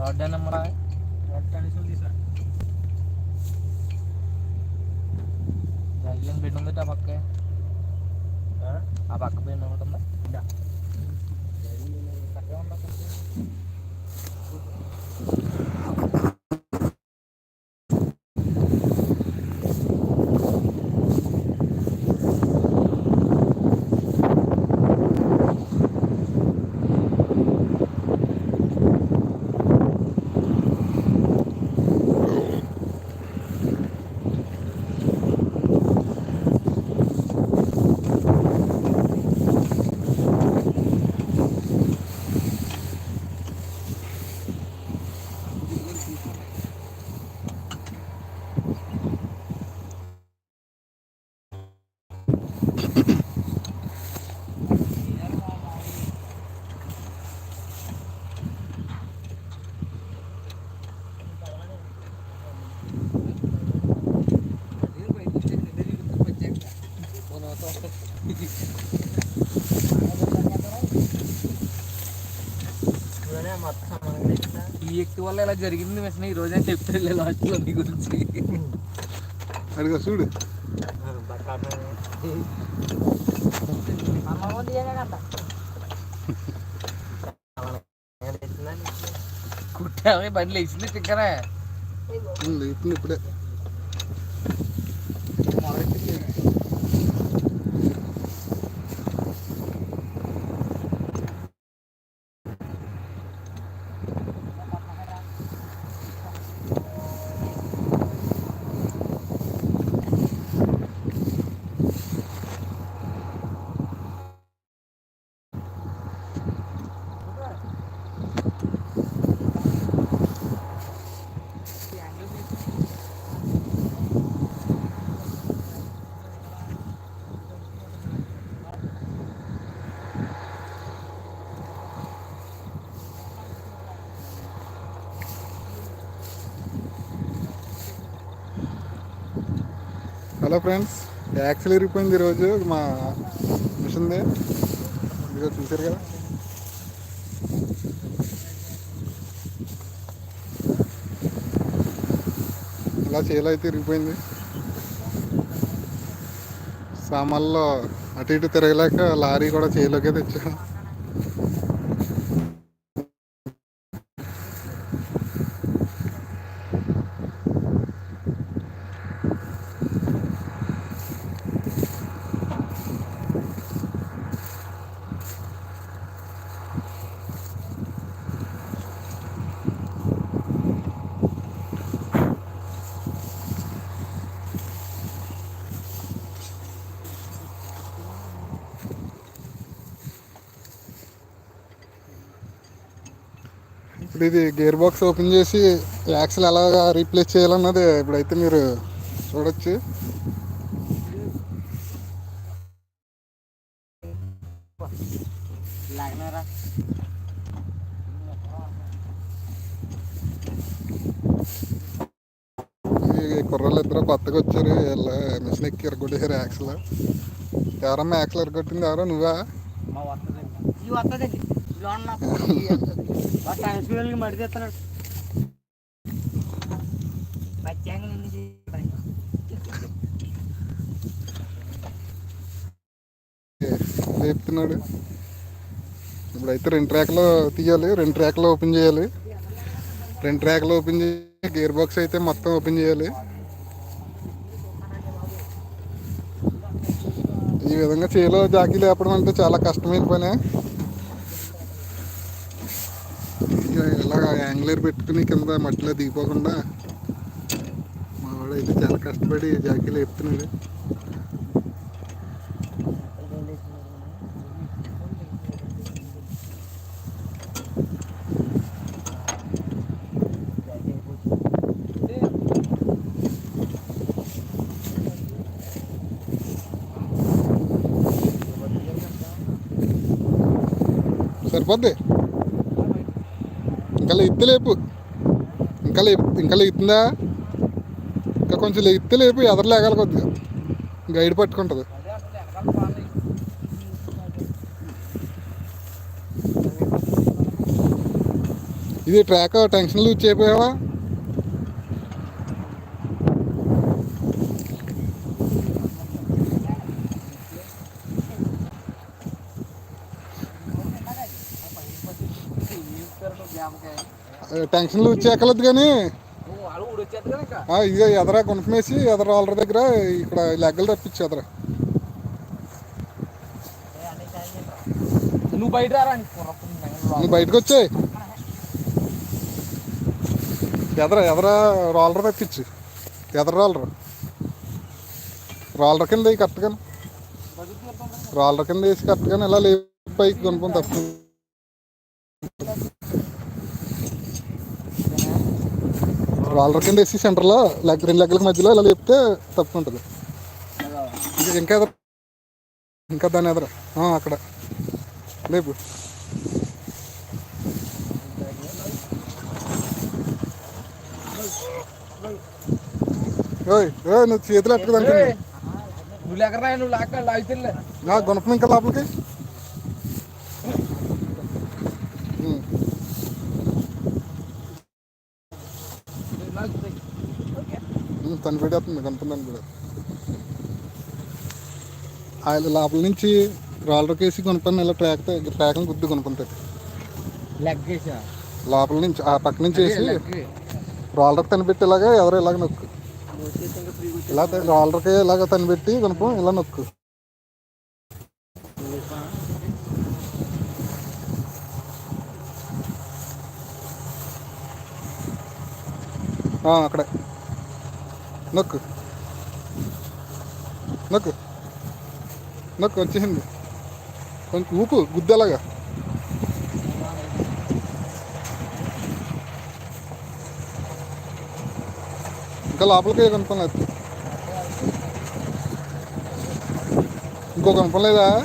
Road number Jagan bed ఉంది ఆ పక్క ఆ పక్క బెడ్ ఉంటుందా ఈ వ్యక్తి వల్ల ఇలా జరిగింది మిషన్ ఈ రోజే చెప్తారు లాస్ట్ లో నీ గురించి అడిగా చూడు కుట్టావే బండి లేచింది చిక్కరా ఉంది, ఇప్పుడు హలో ఫ్రెండ్స్ యాక్సిల్ ఇరిగిపోయింది ఈరోజు మా మిషన్ది ఇదిగో చూసారు కదా. ఇలా చేలో అయితే ఇరిగిపోయింది. సామాన్లో అటు ఇటు తిరగలేక లారీ కూడా చేలోకే తెచ్చాను ఇప్పుడు ఇది గేర్ బాక్స్ ఓపెన్ చేసి యాక్సిల్ ఎలాగా రీప్లేస్ చేయాలన్నది ఇప్పుడైతే మీరు చూడొచ్చు. కుర్రలు ఇద్దరు కొత్తగా వచ్చారు. వీళ్ళ మిషన్ ఎక్కి ఎరగొట్టేశారు యాక్సిల్ ఎవరమ్మా యాక్సిల్ ఎరగొట్టింది ఎవరో నువ్వా? చెప్తున్నాడు. ఇప్పుడు అయితే ఇప్పుడైతే రెండు ట్రాక్లో తీయాలి రెండు ట్రాక్లో ఓపెన్ చేయాలి. రెండు ట్రాక్లో ఓపెన్ చేసి గేర్ బాక్స్ అయితే మొత్తం ఓపెన్ చేయాలి. ఈ విధంగా చేలో జాకీ లేపడం అంటే చాలా కష్టమైన పనే ఇక ఇలాగ యాంగ్లర్ పెట్టుకుని కింద మట్టిలో దిగిపోకుండా మా వాడైతే చాలా కష్టపడి జాకీ లేపుతున్నాడు సరిపోద్ది? ఇంకా ఎత్తి లేపు. ఇంకా లేపు ఇంకా లేపుతుందా? ఇంకా కొంచెం ఎత్తి లేపు ఎదరు కొద్దిగా. గైడ్ పట్టుకుంటుంది. ఇది ట్రాక్ టెన్షన్ లూజ్ చేయపోయావా టెన్షన్ లూజ్ చేయగలదు కానీ ఇదిగో ఎదరా గుణపమేసి ఎదర వాళ్ళ దగ్గర ఇక్కడ లెగ్గలు తప్పించు ఎదరా. నువ్వు బయట నువ్వు బయటకు వచ్చాయి ఎదర ఎదర రోలర్ తప్పించు ఎదర రోలర్ రోలర్ కింద కరెక్ట్గా రోలర్ కింద వేసి కరెక్ట్గా ఇలా లేపు పైకి కొనుక్కొని తప్పు రోలర్ కింద వేసి సెంటర్లో లెగ్ రెండు లెగ్గల మధ్యలో ఇలా లేపితే తప్పు ఉంటుంది ఇంకా- ఎదర? ఇంకా దాని ఎదర? అక్కడ. లేపు. ఓయ్ ఓయ్ నువ్వు చేతులు ఎట్టుకోదానికి నువ్వు లేకరా నువ్వు లాక్క లాగుతులే నా గుణపం ఇంకా లోపలికి. గుణపం దాన్ని కూడా. ఆయన లోపల నుంచి రోలర్ కేసి కొనుక్కొని ఇలా ట్రాక్ ట్రాక్ని గుద్దు కొనుక్కుంటాడు. లోపల నుంచి ఆ పక్క నుంచి వేసి రోలర్ తనిపెట్టి ఇలాగా ఎవరు ఇలాగ నొక్కు. ఇలా రోలర్కి ఇలాగ తనిపెట్టి కొనుక్కో ఇలా నొక్కు. అక్కడే. నొక్కు. నొక్కు. నొక్కు వచ్చేసింది. కొంచెం ఊపు గుద్దలాగా. ఇంకా లోపలికి కనుక్కోలేదు ఇంకో కనపడలేదా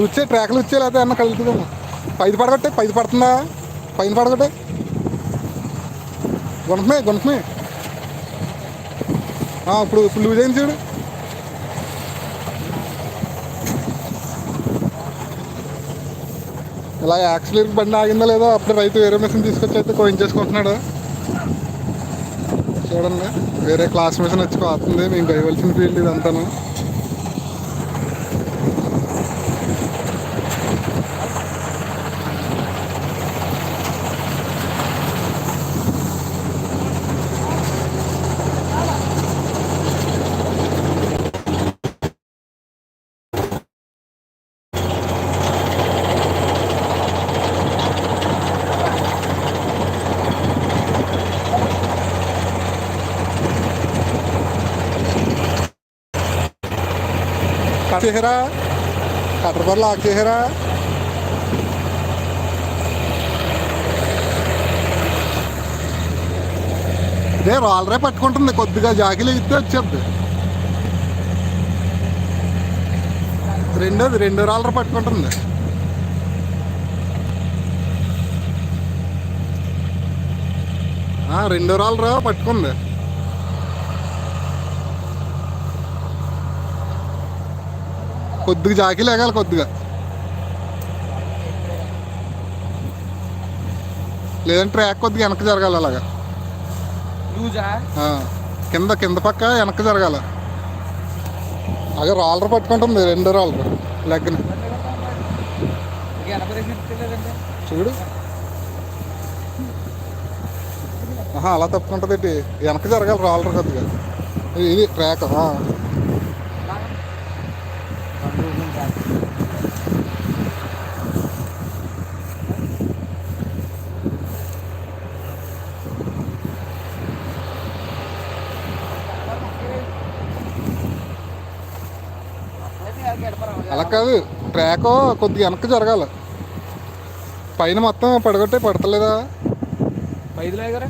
లేదా లూచే ట్రాక్లు వచ్చే లేదా అన్న కలుగుతుందేమో పైది పడగట్టే పైది పడుతుందా? పైన పడగట్టే. గుణపమే గుణపమే ఇప్పుడు ఇప్పుడు లూజ్ అయింది చూడు. ఇలా యాక్సిలేటర్ బండి ఆగిందా లేదో అప్పుడు రైతు వేరే మిషన్ తీసుకొచ్చి అయితే కోయించేసుకుంటున్నాడు చూడండి వేరే క్లాస్ మిషన్ వచ్చి పోతుంది మేము వేయవలసిన ఫీల్డ్ ఇదంతాను. కట్ చేసారా కట్టర్ బర్రెలు ఆక్ చేసారా ఇదే రాలరే పట్టుకుంటుంది కొద్దిగా జాకిలు ఇస్తే వచ్చేద్ది రెండోది రెండో రాలర్ పట్టుకుంటుంది. ఆ, రెండో రాలరా పట్టుకుంది. కొద్దిగా జాకి లేగాలి కొద్దిగా. లేదంటే ట్రాక్ కొద్దిగా వెనక్కి జరగాలి అలాగా. కింద కింద పక్క వెనక్కి జరగాల. అదే రాలర్ పట్టుకుంటుంది రెండో రాలర్ తీసుకెళ్ళలేదంటే చూడు. అలా తప్పుకుంటుంది ఏంటి? వెనక్కి జరగాలి రాలర్ కొద్దిగా. ఇది ట్రాక్ ఆ. అలా కాదు ట్రాక్ కొద్దిగా వెనక్కి జరగాలి. పైన మొత్తం పడగొట్టే పడతలేదా? కూడా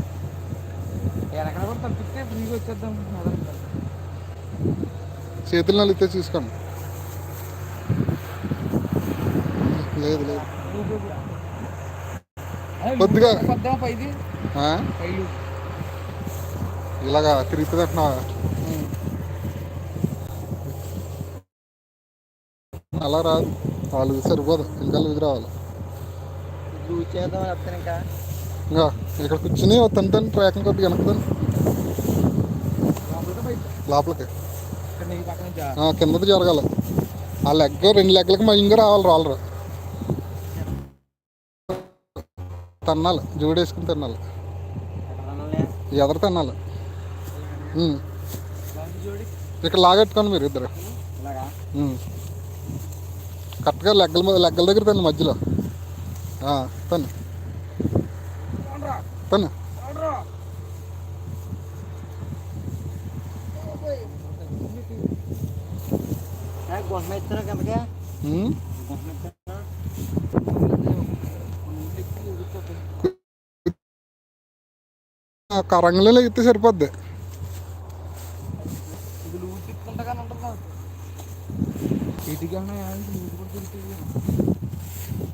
తప్పిస్తే ఫ్రీగా వచ్చేద్దాం అదనమాట. చేతులు నలిగితే చూసుకోండి. లేదు లేదు. కొద్దిగా. పైది. ఇలాగా తిరుగుతుంది అంటున్నావా అలా రాదు. వాళ్ళు సరిపోదు ఇంకా లూజ్ రావాలి? ఇంకా. ఇంకా ఇక్కడ కూర్చుని తను ట్రాక్ కొద్దిగా వెనకదని లోపలికి కిందది జరగాలి. ఆ లెగ్ రెండు లెగ్లకి మయంగా రావాలి రోలర్ తన్నాలి జోడేసుకుని తిన్నాలి. ఎదరు తిన్నాలి. ఇక్కడ లాగెట్టుకోండి మీరు ఇద్దరు. కరెక్ట్గా లెగ్గల మీద లెగ్గల దగ్గర తను మధ్యలో. తను. తను. కరంగలో ఎగితే ఎత్తే సరిపోద్ది. ఇది లూజ్ తిప్పుకుంటా కానీ ఉంటుంది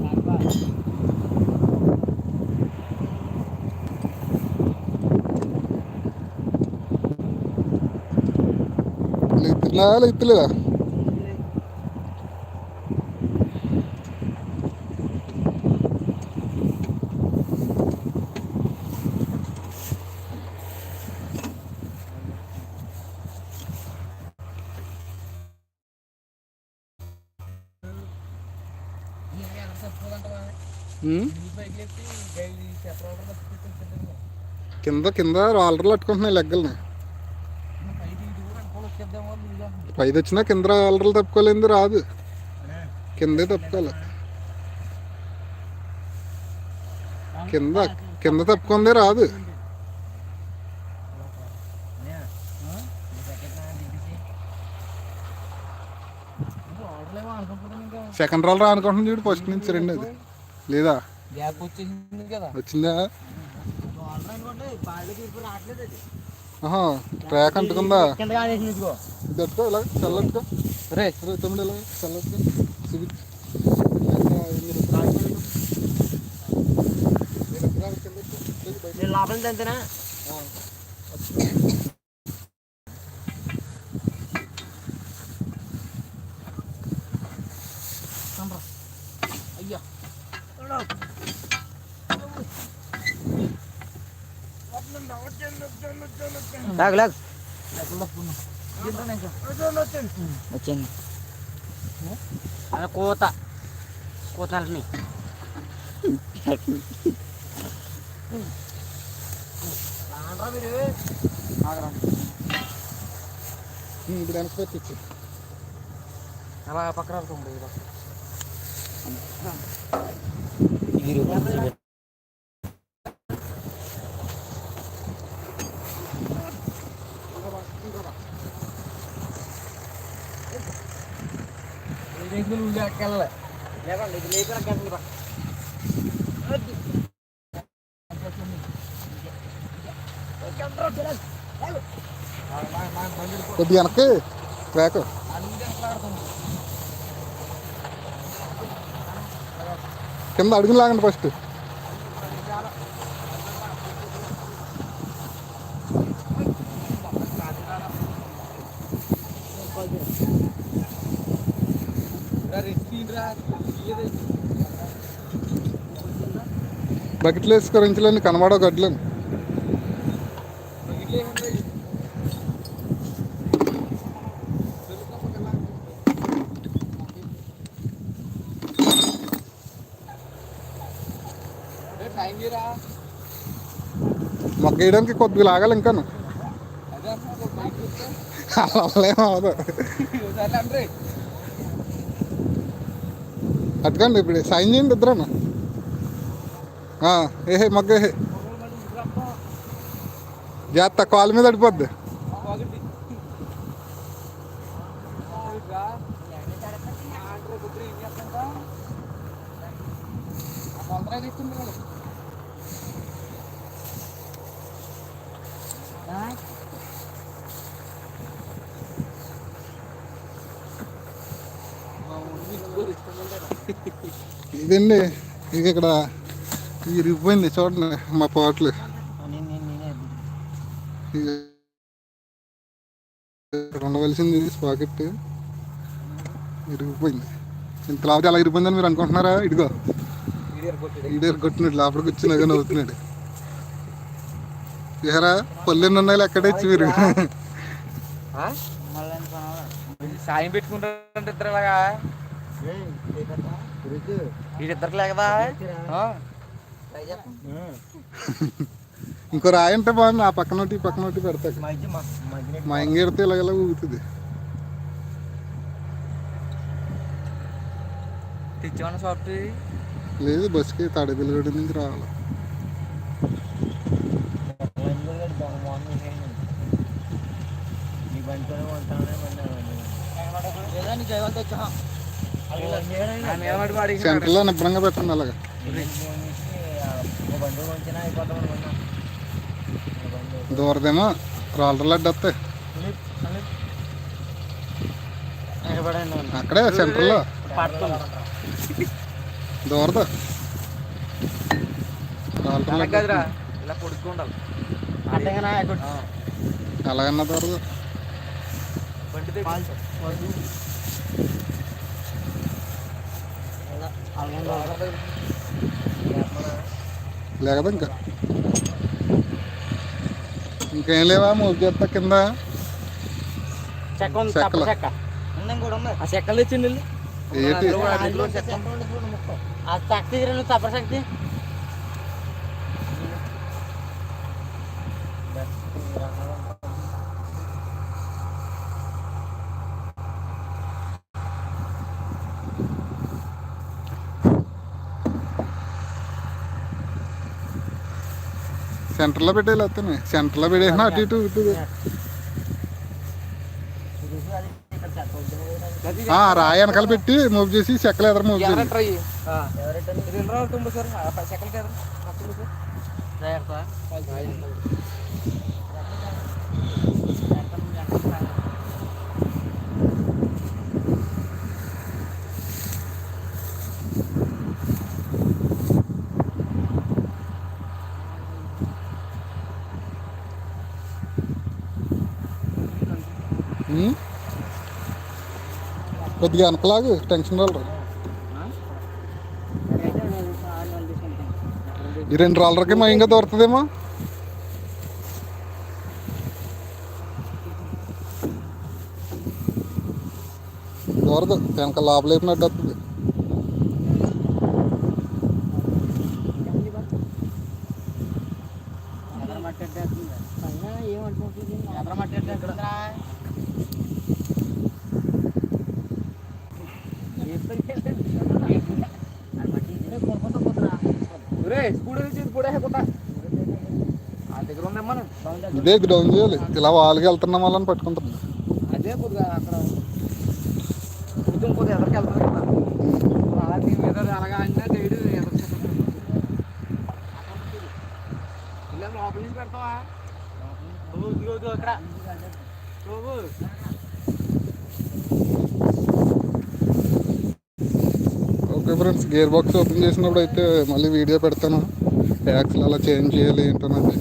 నాకు ఇటుకన్నా లూజ్ కూడా తిరుగుతుంది ఎత్తున్నా ఎత్తులేదా ఉమ్. కింద కింద రాలర్లు పట్టుకుంటున్నాయి లెగ్గల్ని. పైది వచ్చినా కింద రోలర్లు తప్పుకోలేదు రాదు. కిందే తప్పుకోవాలి. కింద కింద తప్పుకుందే రాదు. సెకండ్ రోలర్ అనుకుంటున్నాను చూడు ఫస్ట్ నుంచి రెండు అది లేదా? గ్యాప్ వచ్చేసింది కదా. వచ్చిందా? అనుకోండి బాగా తీర్పు రావట్లేదు అది. ఆహా ట్రాక్ అంటుకుందా? కింద కాదేసింది ఇదిగో. ఇది పట్టుకో ఇలా చల్లట్టుకో రే. అరే తమ్ముడు ఇలా చల్లట్టుకో చూపించు నేను లోపల తంతేనా అయ్యా. లాగు లాగు ఎక్కడ వచ్చింది అలా కోత కోత అంటున్నాయి ఇప్పుడు వెనక్కి పెట్టించు అలా పక్కన వెళ్తుంది ఇది లూజ్ ఎక్కెళ్ళలే లేకండి ఇది లేకుండా గంటలు పక్క కొద్దిగా వెనక్కి ట్రాక్ కింద అడుగులు లాగండి ఫస్ట్. బకెట్లు వేసుకో రెంచులని కనబడవు గీయడానికి కొద్దిగా లాగాలి ఇంకాను. అట్కండి ఇప్పుడు సైన్ చేయండి ఇద్దరు ఏహే మగ్గ ఏహే జాగ్రత్త కాలు మీద అడిపోద్ది. ఇదండి ఇక ఇక్కడ ఇరిగిపోయింది చూడండి మా పాటలు. ఇక్కడ ఉండవలసింది స్పాకెట్. ఇరిగిపోయింది ఇంత లాభం అలా ఇరిగిపోయిందని మీరు అనుకుంటున్నారా? ఇదిగో. ఈడేరు కొట్టినాడు లోపలికి వచ్చినా కానీ అవుతున్నాడు. ఏరా పల్లె ఉన్నాయి ఎక్కడే ఇచ్చి మీరు? సాయం పెట్టుకుంటారంటే ఇద్దరు ఇలాగా. వీడిద్దరికి లేకదా ఆ. ఇంకో రాయి అంటే బాగుంది ఆ పక్కన ఒకటి పక్కన ఒకటి మధ్య మా ఎంగేడితే ఇలాగలా ఊగుతుంది. తెచ్చామన్న సాఫ్ట్ లేదు బస్కి తాడేపల్లిగూడ నుంచి రావాలి. నీ బండితోనే ఉంటానే సెంటర్లో నిబ్బరంగా పెట్టండి అలాగా దూరదేమో రాళ్ళ లడ్డు వస్తాయి అక్కడే సెంటర్లో. దూరదు. అలాగన్నా దూరదు అడ్డు కాదురా ఇలా పొడుక్కు ఉండాలి అట్టగానా ఆ. అలాగన్నా దూరదు బండి తెచ్చి లేకదా ఇంకా. ఇంకేం లేవా మూవ్ చేస్తా కింద? చెక్క చెక్క. ఆ చెక్కలు తెచ్చిండి చెక్క ఆ తప్ప శక్తి? సెంటర్లో పెట్టేయాలి వస్తాను సెంటర్లో పెట్టేసిన అటు ఇటు ఆ, రాయి వెనకాల పెట్టి మూవ్ చేసి చెక్కలు ఎదురు మూవ్ చేయాలి ట్రై చేయి. ఆ. ఇది ఎన్ని రోజులు తుండు సార్ ఆ పది చెక్కలకి ఎదురు. ఆ తుండు సార్. ఉమ్. కొద్దిగా వెనకలాగు టెన్షన్ వాళ్ళు ఈ రెండు రాళ్ళకి మా ఇంకా దొరుకుతుందేమో దూరదు వెనక లోపల వేపినట్టు వస్తుంది ఇది గ్రౌండ్ చేయాలి. ఇలా వాళ్ళకి వెళ్తున్నాం వాళ్ళని పట్టుకుంటుంది అదే కొద్దిగా అక్కడ కొద్దిగా ఎదరికి వెళ్తుంది కదా. అలా దీని మీద అలాగా చేయడు ఎదరికి ఇలా లోపల నుంచి పెడతావా ఇదిగో, ఇదిగో ఇక్కడ ఓ, ఓ. Okay friends gear box open చేసినప్పుడు అయితే మళ్ళీ వీడియో పెడతాను. ట్యాక్స్లు అలా చేంజ్ చేయాలి ఏంటన్నది.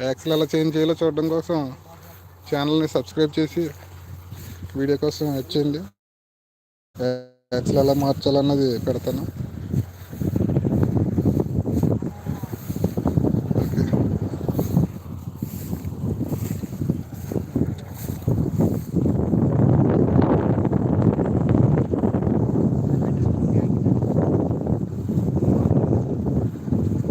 ట్యాక్స్లు ఎలా చేంజ్ చేయాలో చూడడం కోసం ఛానల్ని సబ్స్క్రైబ్ చేసి వీడియో కోసం వచ్చింది చేయండి. ట్యాక్స్లు ఎలా మార్చాలన్నది పెడతాను.